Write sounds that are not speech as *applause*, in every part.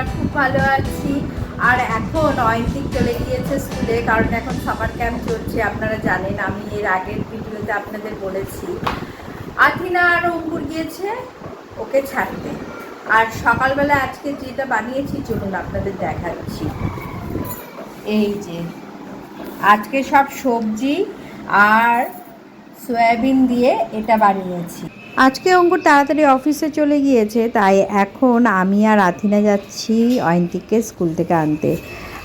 আমরা খুব ভালো আছি। আর এখন অয়ন্তিক চলে গিয়েছে স্কুলে, কারণ এখন সামার ক্যাম্প চলছে, আপনারা জানেন, আমি এর আগের ভিডিওতে আপনাদের বলেছি। আথিনা আর অঙ্কুর গিয়েছে, ওকে ছাড়তে। আর সকালবেলা আজকে যেটা বানিয়েছি, চলুন আপনাদের দেখাচ্ছি। এই যে, আজকে সব সবজি আর সয়াবিন দিয়ে এটা বানিয়েছি। আজকে অঙ্কুর তাড়াতাড়ি অফিসে চলে গিয়েছে তাই এখন আমি আর আথিনা যাচ্ছি অয়ন্তিককে স্কুল থেকে আনতে।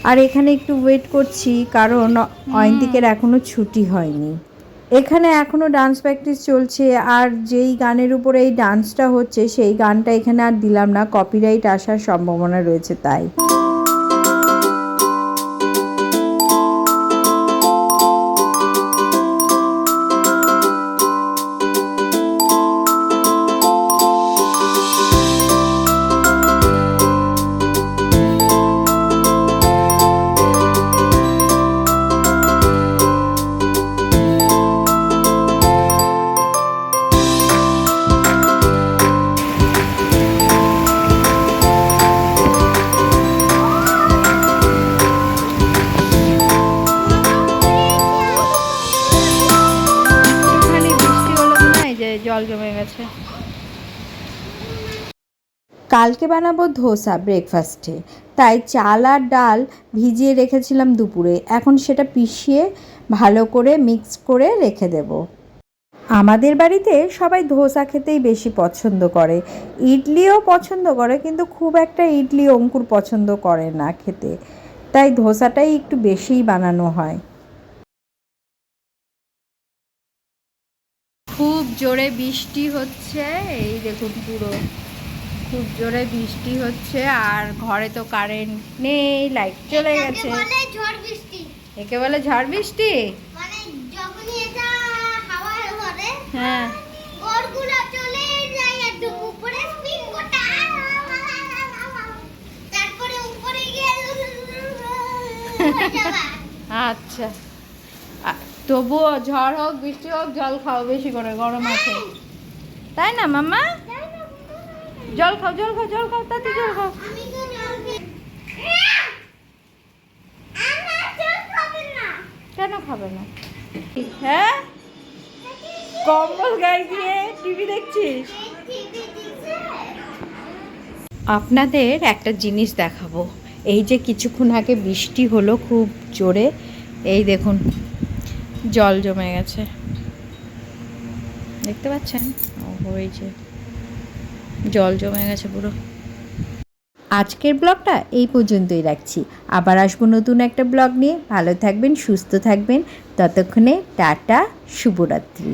আর এখানে একটু ওয়েট করছি কারণ অয়ন্তিকের এখনও ছুটি হয়নি। এখানে এখনও ডান্স প্র্যাকটিস চলছে আর যেই গানের উপরে এই ডান্সটা হচ্ছে সেই গানটা এখানে আর দিলাম না কপিরাইট আসার সম্ভাবনা রয়েছে তাই। জল জমে গেছে। কালকে বানাবো ধোসা ব্রেকফাস্টে তাই চাল আর ডাল ভিজিয়ে রেখেছিলাম দুপুরে। এখন সেটা পিষিয়ে ভালো করে মিক্স করে রেখে দেব। আমাদের বাড়িতে সবাই ধোসা খেতেই বেশি পছন্দ করে। ইডলিও পছন্দ করে, কিন্তু খুব একটা ইডলি অঙ্কুর পছন্দ করে না খেতে। তাই ধোসাটাই একটু বেশিই বানানো হয়। জোরে বৃষ্টি হচ্ছে। এই দেখুন পুরো। খুব জোরে বৃষ্টি হচ্ছে আর ঘরে তো কারেন্ট নেই লাইট চলে গেছে। একে বলে ঝড় বৃষ্টি? মানে হ্যাঁ। *laughs* আচ্ছা। তবুও ঝড় হোক, বৃষ্টি হোক, জল খাও বেশি করে, গরম আছে। তাই না মামা জল খাও জল খাও জল খাও, তাতে জল খাও। কেন খাবে না? হ্যাঁ? কম্বল গায়ে দিয়ে টিভি দেখছিস। আপনাদের একটা জিনিস দেখাবো। এই যে কিছুক্ষণ আগে বৃষ্টি হলো খুব জোরে, এই দেখুন জল জমে গেছে। দেখতে পাচ্ছেন? হয়েছে জল জমে গেছে পুরো। আজকের ব্লগটা এই পর্যন্তই রাখছি। আবার আসব নতুন একটা ব্লগ নিয়ে। ভালো থাকবেন, সুস্থ থাকবেন। ততক্ষণে টাটা, শুভরাত্রি।